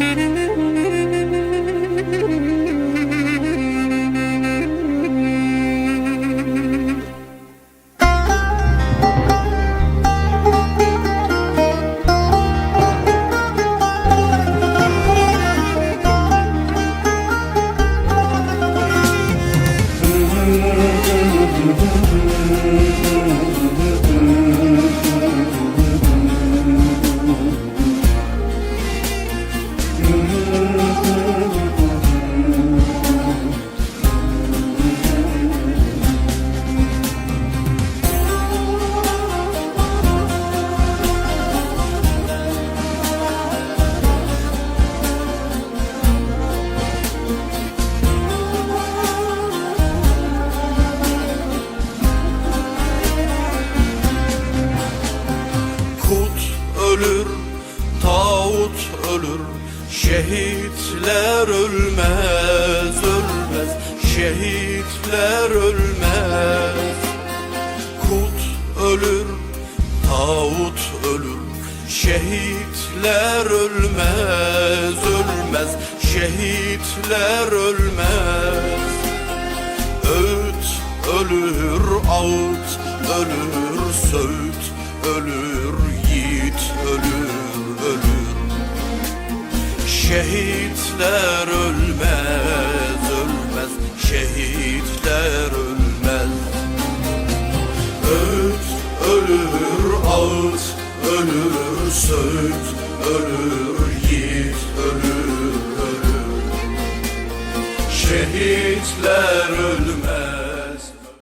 Müzik Şehitler ölmez, ölmez. Şehitler ölmez. Kut ölür, tağut ölür. Şehitler ölmez, ölmez. Şehitler ölmez. Öğüt ölür, ağıt ölür. Söğüt ölür, yiğit ölür, ölür Şehitler ölmez, ölmez. Şehitler ölmez. Öğüt ölür, ağıt ölür Söğüt ölür, yiğit ölür, ölür. Şehitler